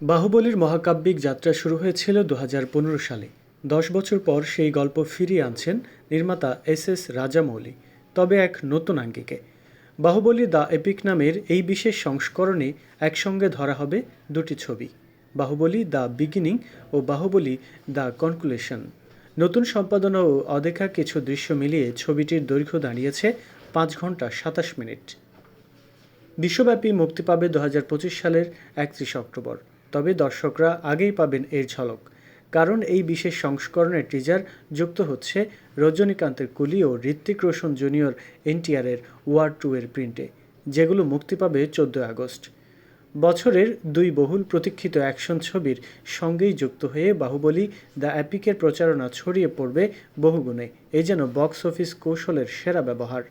বাহুবলীর মহাকাব্যিক যাত্রা শুরু হয়েছিল দু হাজার পনেরো সালে। দশ বছর পর সেই গল্প ফিরিয়ে আনছেন নির্মাতা এস এস রাজামৌলি, তবে এক নতুন আঙ্গিকে। বাহুবলী দ্য এপিক নামের এই বিশেষ সংস্করণে একসঙ্গে ধরা হবে দুটি ছবি, বাহুবলী দ্য বিগিনিং ও বাহুবলী দ্য কনক্লুশন। নতুন সম্পাদনা ও অদেখা কিছু দৃশ্য মিলিয়ে ছবিটির দৈর্ঘ্য দাঁড়িয়েছে পাঁচ ঘণ্টা সাতাশ মিনিট। বিশ্বব্যাপী মুক্তি পাবে দু হাজার পঁচিশ সালের একত্রিশ অক্টোবর। তবে দর্শকরা আগেই পাবেন এর ঝলক। কারণ এই বিশেষ সংস্করণের টিজার যুক্ত হচ্ছে রজনীকান্তের কুলি ও ঋত্বিক রোশন জুনিয়র এনটিআরের ওয়ার টু এর প্রিন্টে যেগুলো মুক্তি পাবে চোদ্দোই আগস্ট। বছরের দুই বহুল প্রতীক্ষিত অ্যাকশন ছবির সঙ্গেই যুক্ত হয়ে বাহুবলী দ্য অ্যাপিকের প্রচারণা ছড়িয়ে পড়বে বহুগুণে। এই যেন বক্স অফিস কৌশলের সেরা ব্যবহার।